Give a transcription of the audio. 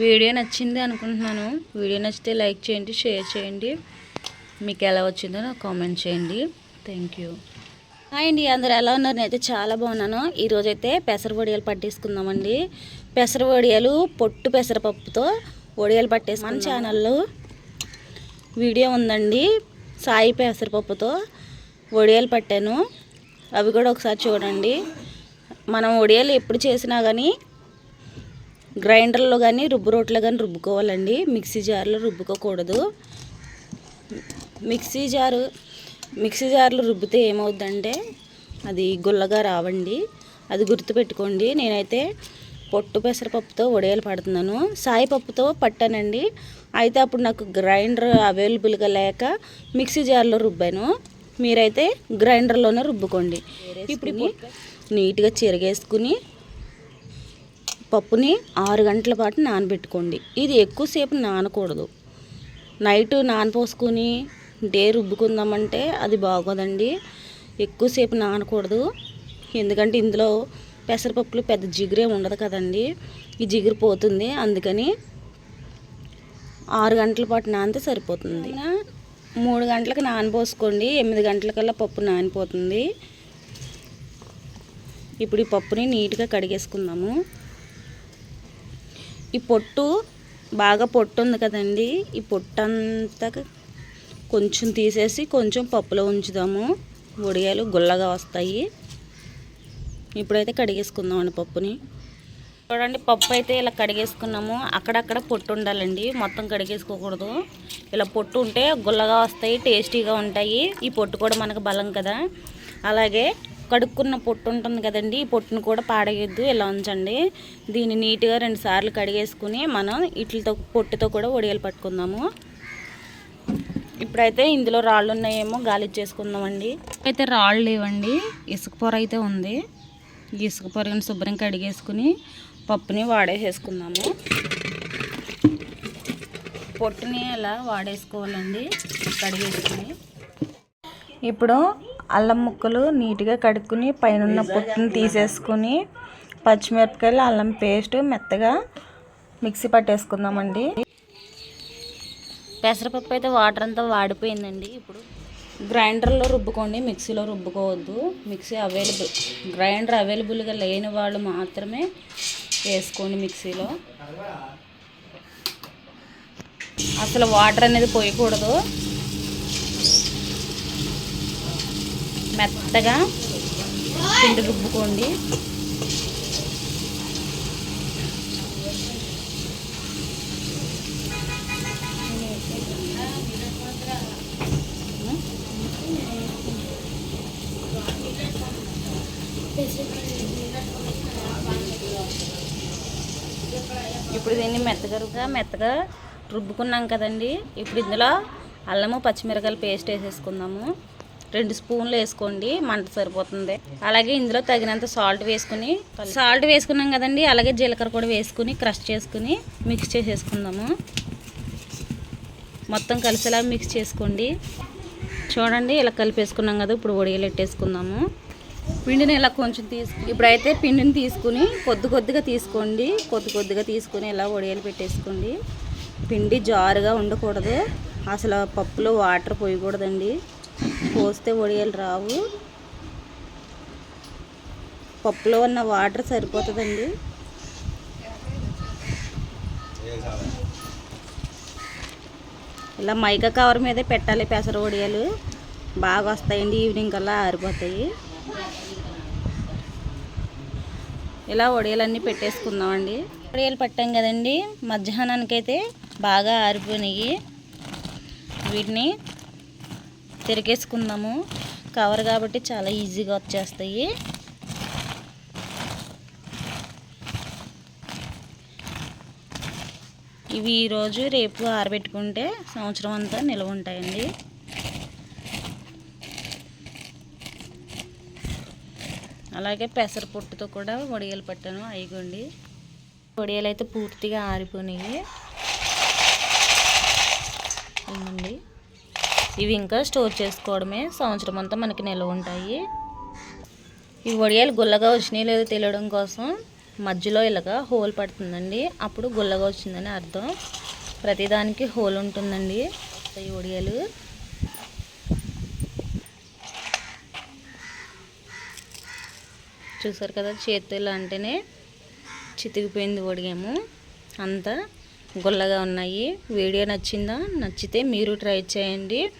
Video నచ్చింది అనుకుంటున్నాను. Video నచ్చితే లైక్ చేయండి షేర్ చేయండి. మీకు ఎలా వచ్చిందో నాకు కామెంట్ చేయండి. థ్యాంక్ యూ హాయ్ అండి అందరు ఎలా ఉన్నారు? నేనైతే చాలా బాగున్నాను. ఈరోజు అయితే పెసర వడియాలు పట్టేసుకుందామండి. పెసర వడియాలు పొట్టు పెసరపప్పుతో వడియాలు పట్టేసి మన ఛానల్లో వీడియో ఉందండి. సాయి పెసరపప్పుతో వడియాలు పట్టాను. అవి కూడా ఒకసారి చూడండి. మనం వడియాలు ఎప్పుడు చేసినా కానీ గ్రైండర్లో కానీ రుబ్బు రోట్లో కానీ రుబ్బుకోవాలండి. మిక్సీ జార్లో రుబ్బుకోకూడదు. మిక్సీ జారు మిక్సీ జార్లో రుబ్బితే ఏమవుద్దంటే అది గుల్లగా రావండి. అది గుర్తుపెట్టుకోండి. నేనైతే పొట్టు పెసరపప్పుతో వడియాలు పడుతున్నాను. సాయి పప్పుతో పట్టానండి. అయితే అప్పుడు నాకు గ్రైండర్ అవైలబుల్గా లేక మిక్సీ జార్లో రుబ్బాను. మీరైతే గ్రైండర్లోనే రుబ్బుకోండి. ఇప్పుడు నీట్గా చిరగేసుకుని పప్పుని ఆరు గంటల పాటు నానబెట్టుకోండి. ఇది ఎక్కువసేపు నానకూడదు. నైట్ నానపోసుకొని డే రుబ్బుకుందామంటే అది బాగోదండి. ఎక్కువసేపు నానకూడదు. ఎందుకంటే ఇందులో పెసరపప్పులు పెద్ద జిగురే ఉండదు కదండి. ఈ జిగురు పోతుంది. అందుకని ఆరు గంటల పాటు నానితే సరిపోతుంది. మూడు గంటలకు నానబోసుకోండి. ఎనిమిది గంటలకల్లా పప్పు నానిపోతుంది. ఇప్పుడు ఈ పప్పుని నీట్గా కడిగేసుకుందాము. ఈ పొట్టు బాగా పొట్టు ఉంది కదండి. ఈ పొట్టు అంతా కొంచెం తీసేసి కొంచెం పప్పులో ఉంచుదాము. వడియాలు గుల్లగా వస్తాయి. ఇప్పుడైతే కడిగేసుకుందామండి పప్పుని. చూడండి పప్పు అయితే ఇలా కడిగేసుకున్నాము. అక్కడక్కడ పొట్టు ఉండాలండి. మొత్తం కడిగేసుకోకూడదు. ఇలా పొట్టు ఉంటే గుల్లగా వస్తాయి టేస్టీగా ఉంటాయి. ఈ పొట్టు కూడా మనకు బలం కదా. అలాగే కడుక్కున్న పొట్టు ఉంటుంది కదండి ఈ పొట్టును కూడా పాడేయద్దు ఇలా ఉంచండి. దీన్ని నీట్గా రెండు సార్లు కడిగేసుకుని మనం ఇట్లతో పొట్టుతో కూడా వడియాలు పట్టుకుందాము. ఇప్పుడైతే ఇందులో రాళ్ళు ఉన్నాయేమో గాలి చేసుకుందామండి అయితే రాళ్ళు లేవండి ఇసుక పొర అయితే ఉంది. ఈ ఇసుక పొరని శుభ్రం కడిగేసుకుని పప్పుని వాడేసేసుకుందాము. పొట్టుని అలా వాడేసుకోవాలండి కడిగేసుకుని. ఇప్పుడు అల్లం ముక్కలు నీట్గా కడుక్కుని పైన పొట్టుని తీసేసుకుని పచ్చిమిరపకాయలు అల్లం పేస్ట్ మెత్తగా మిక్సీ పట్టేసుకుందామండి. పెసరపప్పు అయితే వాటర్ అంతా వాడిపోయిందండి ఇప్పుడు. గ్రైండర్లో రుబ్బుకోండి మిక్సీలో రుబ్బుకోవద్దు. మిక్సీ అవైలబుల్ గ్రైండర్ అవైలబుల్గా లేని వాళ్ళు మాత్రమే వేసుకోండి మిక్సీలో. అసలు వాటర్ అనేది పోయకూడదు. మెత్తగా పిండి రుబ్బుకోండి. ఇప్పుడు దీన్ని మెత్తగా మెత్తగా రుబ్బుకున్నాం కదండి. ఇప్పుడు ఇందులో అల్లము పచ్చిమిరకాయలు పేస్ట్ వేసేసుకుందాము. రెండు స్పూన్లు వేసుకోండి మంట సరిపోతుంది. అలాగే ఇందులో తగినంత సాల్ట్ వేసుకుని సాల్ట్ వేసుకున్నాం కదండి అలాగే జీలకర్ర కూడా వేసుకుని క్రష్ చేసుకుని మిక్స్ చేసేసుకుందాము. మొత్తం కలిసేలా మిక్స్ చేసుకోండి. చూడండి ఇలా కలిపేసుకున్నాం కదా ఇప్పుడు ఒడిగలు పెట్టేసుకుందాము పిండిని ఇలా కొంచెం తీసుకు ఇప్పుడైతే పిండిని తీసుకుని కొద్ది కొద్దిగా తీసుకోండి. కొద్ది కొద్దిగా తీసుకుని ఇలా వడియాలు పెట్టేసుకోండి. పిండి జారుగా ఉండకూడదు. అసలు పప్పులో వాటర్ పోయకూడదండి. పోస్తే వడియాలు రావు. పప్పులో ఉన్న వాటర్ సరిపోతుందండి. ఇలా మైకా కవర్ మీదే పెట్టాలి పెసర వడియాలు బాగా వస్తాయండి ఈవినింగ్ కల్లా ఆరిపోతాయి. ఇలా వడియాలన్నీ పెట్టేసుకుందామండి. వడియాలు పట్టాం కదండి మధ్యాహ్నానికి అయితే బాగా ఆరిపోయినాయి. వీటిని తిరిగేసుకుందాము. కవర్ కాబట్టి చాలా ఈజీగా వచ్చేస్తాయి. ఇవి ఈరోజు రేపు ఆరబెట్టుకుంటే సంవత్సరం అంతా నిల్వ ఉంటాయండి. అలాగే పెసర పొట్టుతో కూడా వడియాలు పట్టాను అయిగోండి. వడియాలు అయితే పూర్తిగా ఆరిపోయినాయి అవునండి ఇవి ఇంకా స్టోర్ చేసుకోవడమే సంవత్సరం అంతా మనకి నిల్వ ఉంటాయి. ఈ వడియాలు గుల్లగా వచ్చినాయి లేదో తెలియడం కోసం మధ్యలో ఇలాగా హోల్ పడుతుందండి. అప్పుడు గుల్లగా వచ్చిందని అర్థం. ప్రతిదానికి హోల్ ఉంటుందండి ఈ ఒడియాలు చూసారు కదా చేతులు అంటేనే చితికిపోయింది ఒడిగాము అంతా గుల్లగా ఉన్నాయి. వీడియో నచ్చిందా? నచ్చితే మీరు ట్రై చేయండి.